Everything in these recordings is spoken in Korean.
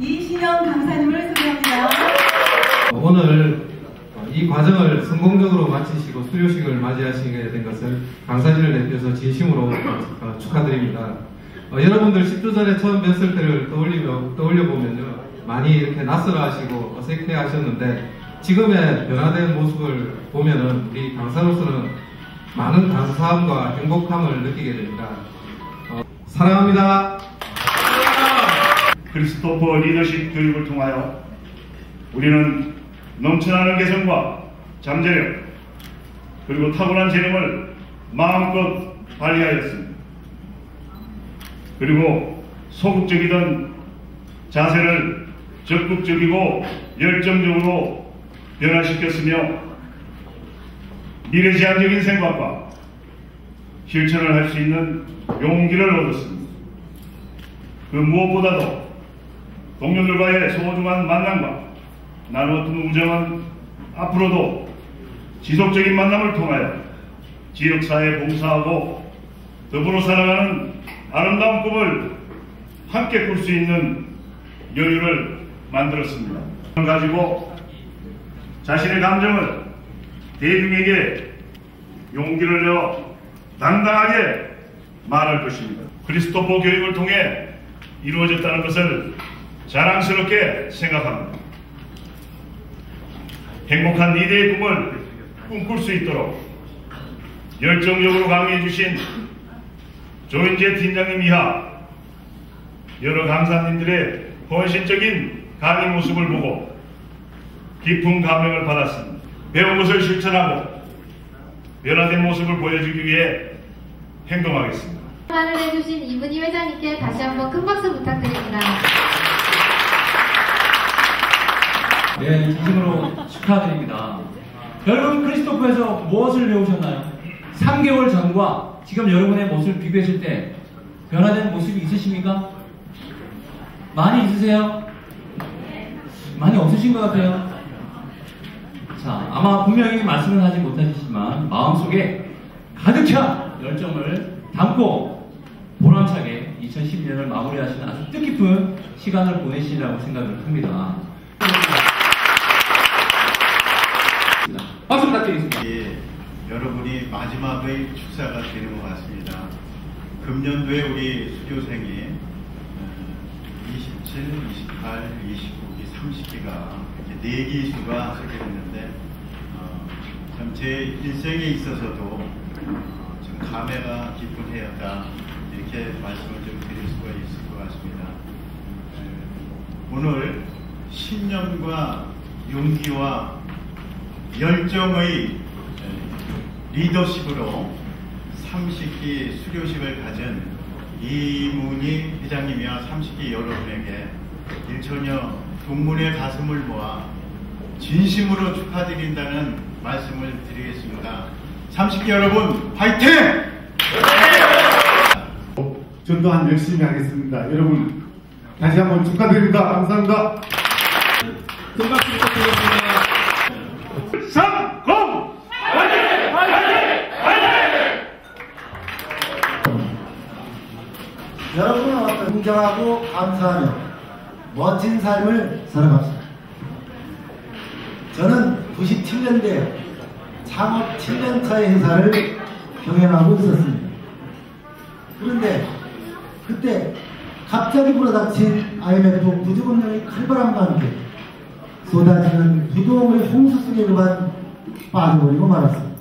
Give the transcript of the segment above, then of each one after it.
이신영 강사님을 소개합니다. 오늘 이 과정을 성공적으로 마치시고 수료식을 맞이하시게 된 것을 강사진을 대표해서 진심으로 어, 축하드립니다. 어, 여러분들 10주 전에 처음 뵀을 때를 떠올리며, 떠올려보면요. 많이 이렇게 낯설어 하시고 어색해 하셨는데 지금의 변화된 모습을 보면은 우리 강사로서는 많은 감사함과 행복함을 느끼게 됩니다. 어, 사랑합니다. 크리스토퍼 리더십 교육을 통하여 우리는 넘쳐나는 개성과 잠재력 그리고 타고난 재능을 마음껏 발휘하였습니다. 그리고 소극적이던 자세를 적극적이고 열정적으로 변화시켰으며 미래지향적인 생각과 실천을 할 수 있는 용기를 얻었습니다. 그 무엇보다도 동료들과의 소중한 만남과 나누었던 우정은 앞으로도 지속적인 만남을 통하여 지역사회에 봉사하고 더불어 살아가는 아름다운 꿈을 함께 꿀 수 있는 여유를 만들었습니다. 가지고 자신의 감정을 대중에게 용기를 내어 당당하게 말할 것입니다. 크리스토퍼 교육을 통해 이루어졌다는 것을 자랑스럽게 생각합니다. 행복한 미래의 꿈을 꿈꿀 수 있도록 열정적으로 강의해 주신 조인재 팀장님 이하 여러 강사님들의 헌신적인 강의 모습을 보고 깊은 감명을 받았습니다. 배운 것을 실천하고 변화된 모습을 보여주기 위해 행동하겠습니다. 말을 해주신 이문희 회장님께 다시 한번 큰 박수 부탁드립니다. 네, 진심으로 축하드립니다. 여러분 크리스토프에서 무엇을 배우셨나요? 3개월 전과 지금 여러분의 모습을 비교했을 때 변화된 모습이 있으십니까? 많이 있으세요? 많이 없으신 것 같아요. 자, 아마 분명히 말씀은 하지 못하시지만 마음속에 가득 찬 열정을 담고 보람차게 2010년을 마무리하시는 아주 뜻깊은 시간을 보내시리라고 생각을 합니다. 부탁드리겠습니다. 예, 여러분이 마지막의 축사가 되는 것 같습니다. 금년도에 우리 수료생이 어, 27, 28, 29기, 30기가 네 기수가 하게 됐는데 어, 참제 일생에 있어서도 어, 좀 감회가 깊은 해였다 이렇게 말씀을 좀 드릴 수가 있을 것 같습니다. 어, 오늘 신념과 용기와 열정의 리더십으로 30기 수료식을 가진 이문희 회장님이와 30기 여러분에게 일천여 동문의 가슴을 모아 진심으로 축하드린다는 말씀을 드리겠습니다. 30기 여러분 화이팅! 전 또한 열심히 하겠습니다. 여러분 다시 한번 축하드립니다. 감사합니다. 큰 박수 부탁드리겠습니다. 성공! 여러분은 어떤 인정하고 감사하며 멋진 삶을 살아갑시다. 저는 97년대 창업 7년차의 회사를 경영하고 있었습니다. 그런데 그때 갑자기 불어닥친 IMF 부주금융의 칼바람과 함께 쏟아지는 부도의 홍수 속에 그만 빠져버리고 말았습니다.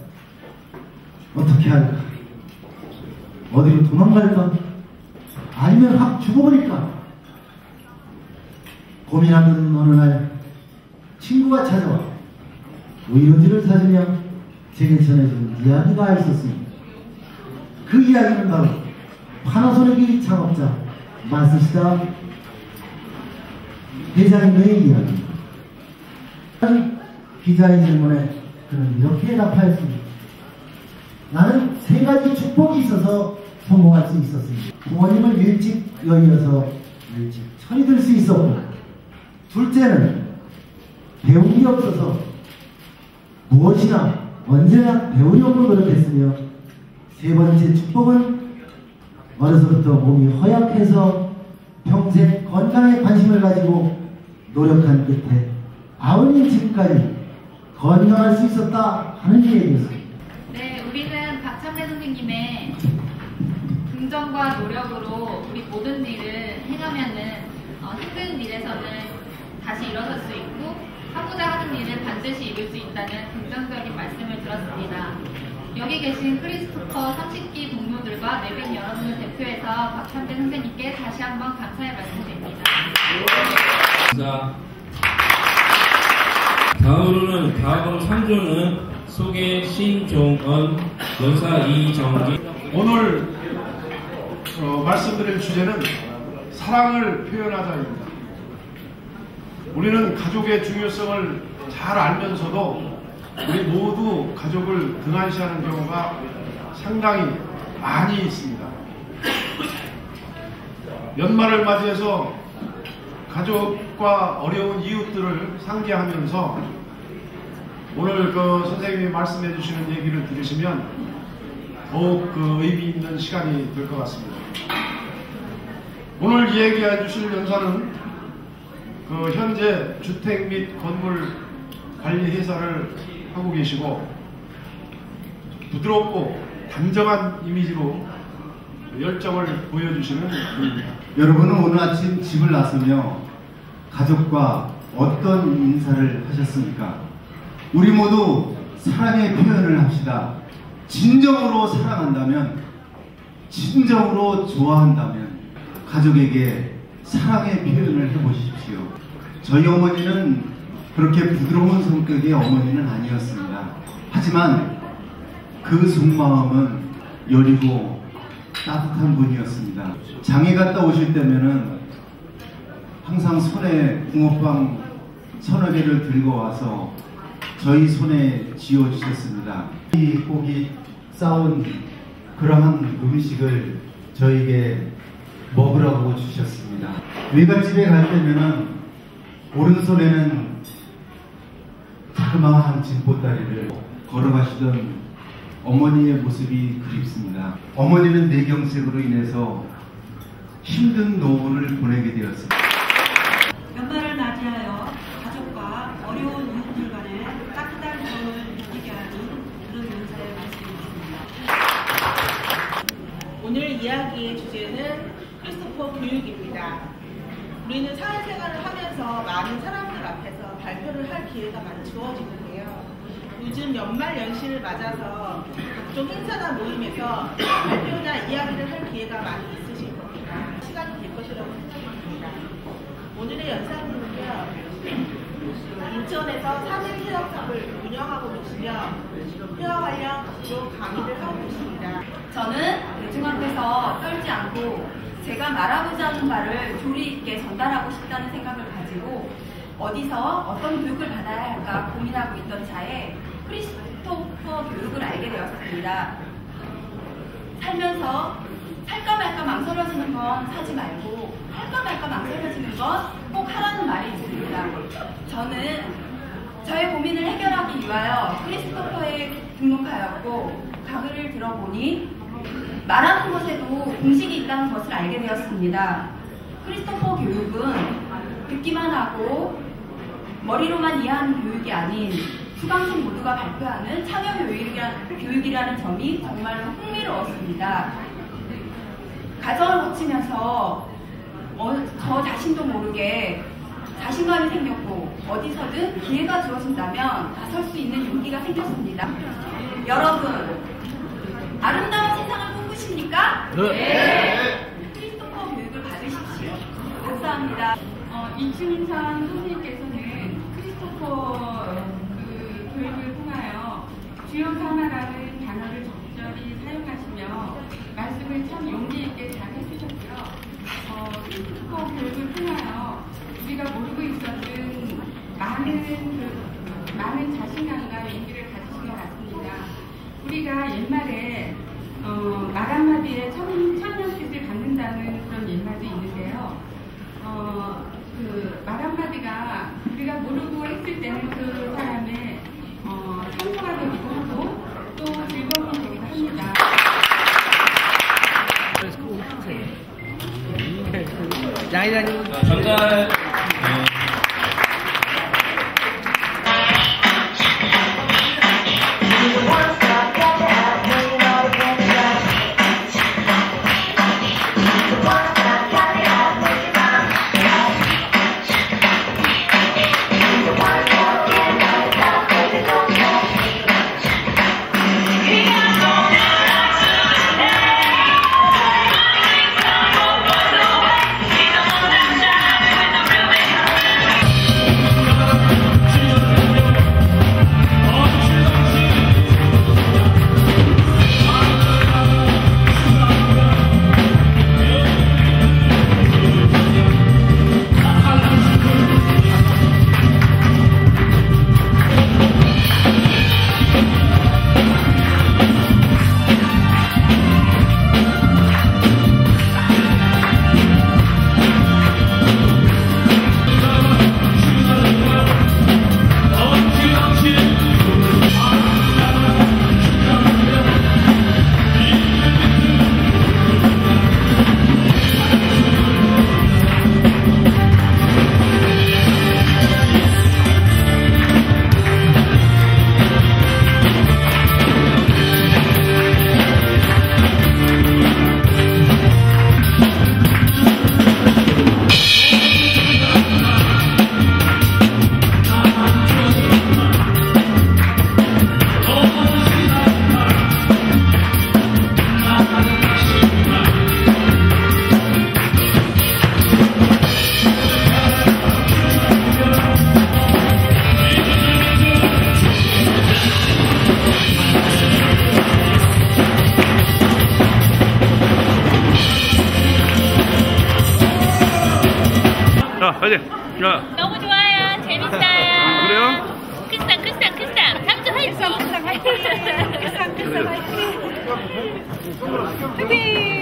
어떻게 할까? 어디로 도망갈까? 아니면 확 죽어버릴까? 고민하는 어느 날 친구가 찾아와 의료지를 사주며 제게 전해준 이야기가 있었습니다. 그 이야기는 바로 파나소닉의 창업자 마스시다 회장님의 이야기입니다. 기자의 질문에 그는 이렇게 답하였습니다. 나는 세 가지 축복이 있어서 성공할 수 있었습니다. 부모님을 일찍 여의어서 일찍 철이 들 수 있었고 둘째는 배운 게 없어서 무엇이나 언제나 배우려고 노력했으며 세 번째 축복은 어려서부터 몸이 허약해서 평생 건강에 관심을 가지고 노력한 끝에 아버님 집까지 건너갈 수 있었다 하는 얘기였습니다. 네, 우리는 박찬배 선생님의 긍정과 노력으로 우리 모든 일을 행하면은 어, 힘든 일에서는 다시 일어설 수 있고 하고자 하는 일은 반드시 이룰 수 있다는 긍정적인 말씀을 들었습니다. 여기 계신 크리스토퍼 30기 동료들과 내빈 여러분을 대표해서 박찬배 선생님께 다시 한번 감사의 말씀드립니다. 자, 다음으로는 다음으로 3조는 소개 신종언 연사 이정기 오늘 어, 말씀드릴 주제는 사랑을 표현하자입니다. 우리는 가족의 중요성을 잘 알면서도 우리 모두 가족을 등한시하는 경우가 상당히 많이 있습니다. 연말을 맞이해서 가족과 어려운 이웃들을 상기하면서 오늘 그 선생님이 말씀해 주시는 얘기를 들으시면 더욱 그 의미 있는 시간이 될 것 같습니다. 오늘 이야기해 주실 연사는 그 현재 주택 및 건물 관리 회사를 하고 계시고 부드럽고 단정한 이미지로 열정을 보여주시는 분입니다. 여러분은 오늘 아침 집을 나서며 가족과 어떤 인사를 하셨습니까? 우리 모두 사랑의 표현을 합시다. 진정으로 사랑한다면, 진정으로 좋아한다면, 가족에게 사랑의 표현을 해보십시오. 저희 어머니는 그렇게 부드러운 성격의 어머니는 아니었습니다. 하지만 그 속마음은 여리고 따뜻한 분이었습니다. 장에 갔다 오실 때면은 항상 손에 붕어빵 서너 개를 들고 와서 저희 손에 쥐어 주셨습니다. 이 고기 싸운 그러한 음식을 저에게 먹으라고 주셨습니다. 외갓집에 갈 때면은 오른손에는 자그마한 진보다리를 걸어가시던 어머니의 모습이 그립습니다. 어머니는 뇌경색으로 인해서 힘든 노후를 보내게 되었습니다. 연말을 맞이하여 가족과 어려운 이웃들 간의 따뜻한 정을 느끼게 하는 그런 연사의 말씀입니다. 이야기의 주제는 크리스토퍼 교육입니다. 우리는 사회생활을 하면서 많은 사람들 앞에서 발표를 할 기회가 많이 주어지는데요. 요즘 연말 연시를 맞아서 각종 행사나 모임에서 발표나 이야기를 할 기회가 많이 있으실 겁니다. 시간이 될 것이라고 생각합니다. 오늘의 연사님은요, 인천에서 3일 체험샵을 운영하고 계시며 폐와 관련 주로 강의를 하고 계십니다. 저는 대중 앞에서 떨지 않고 제가 말하고자 하는 말을 조리 있게 전달하고 싶다는 생각을 가지고 어디서 어떤 교육을 받아야 할까 고민하고 있던 차에 크리스토퍼 교육을 알게 되었습니다. 살면서 살까 말까 망설여지는 건 사지 말고 할까 말까 망설여지는 건 꼭 하라는 말이 있습니다. 저는 저의 고민을 해결하기 위하여 크리스토퍼에 등록하였고 강의를 들어보니 말하는 것에도 공식이 있다는 것을 알게 되었습니다. 크리스토퍼 교육은 듣기만 하고 머리로만 이해하는 교육이 아닌 수강생 모두가 발표하는 참여 교육이라, 교육이라는 점이 정말로 흥미로웠습니다. 과정을 거치면서 어, 저 자신도 모르게 자신감이 생겼고 어디서든 기회가 주어진다면 나설 수 있는 용기가 생겼습니다. 여러분 아름다운 세상을 꿈꾸십니까? 네. 크리스토퍼 교육을 받으십시오. 감사합니다. 어, 이춘상 선생님께서는 크리스토퍼 그 교육을 통하여 주요 사마라는 단어를 적절히 사용하시며 말씀을 참 용기 있게 잘 해주셨고요. 어, 크리스토퍼 교육을 통하여 우리가 모르고 있었던 많은 그, 많은 자신감과 용기를 가지신 것 같습니다. 우리가 옛말에 어, 말 한마디에 천, 천년빛을 갖는다는 그런 옛말도 있는데요. 어, 그 말 한마디가 우리가 모르고 했을 때는 그 사람의 어, 참고가 되기도 하고 또 즐거움이 되기도 합니다. 네. Okay.